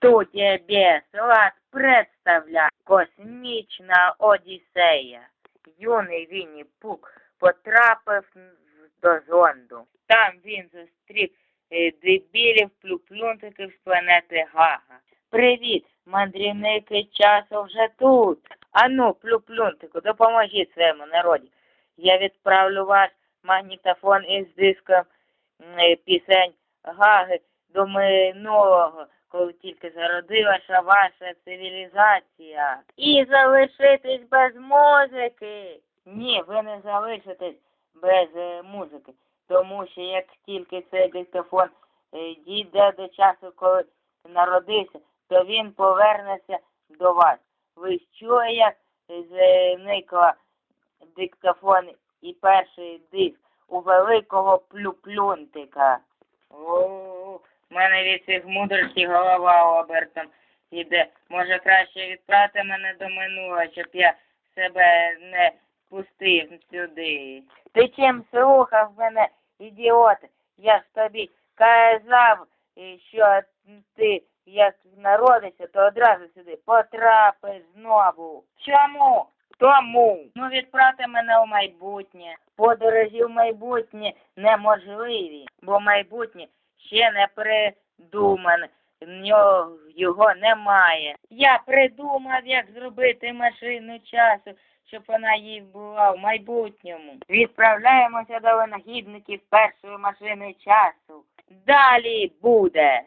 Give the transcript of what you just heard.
Тут тебе слад представляє космічна Одіссея. Юний Вінні Пук потрапив до зонду. Там він зустрів е, дебілів плюплюнтиків з планети Гага. Привіт, мандрівники часу вже тут. Ану, плюплюнтику, допоможіть своєму народі. Я відправлю ваш магнітофон із диском е, пісень Гаги до минулого, коли тільки зародилася ваша цивілізація. І залишитись без музики. Ні, ви не залишитесь без е, музики, тому що як тільки цей диктофон е, дійде до часу, коли народився, то він повернеться до вас. Ви чує, як зникла диктофон і перший диск у великого плюплюнтика. О, в мене від цих мудрості голова обертом іде. Може краще відправити мене до минулого, щоб я себе не пустив сюди. Ти чим слухав мене, ідіот? Я ж тобі казав, що ти як народишся, то одразу сюди потрапиш знову. Чому? Тому. Ну відправте мене у майбутнє. Подорожі в майбутнє неможливі, бо майбутнє ще не придумане. Нього його немає. Я придумав, як зробити машину часу, щоб вона їй була в майбутньому. Відправляємося до винахідників першої машини часу. Далі буде.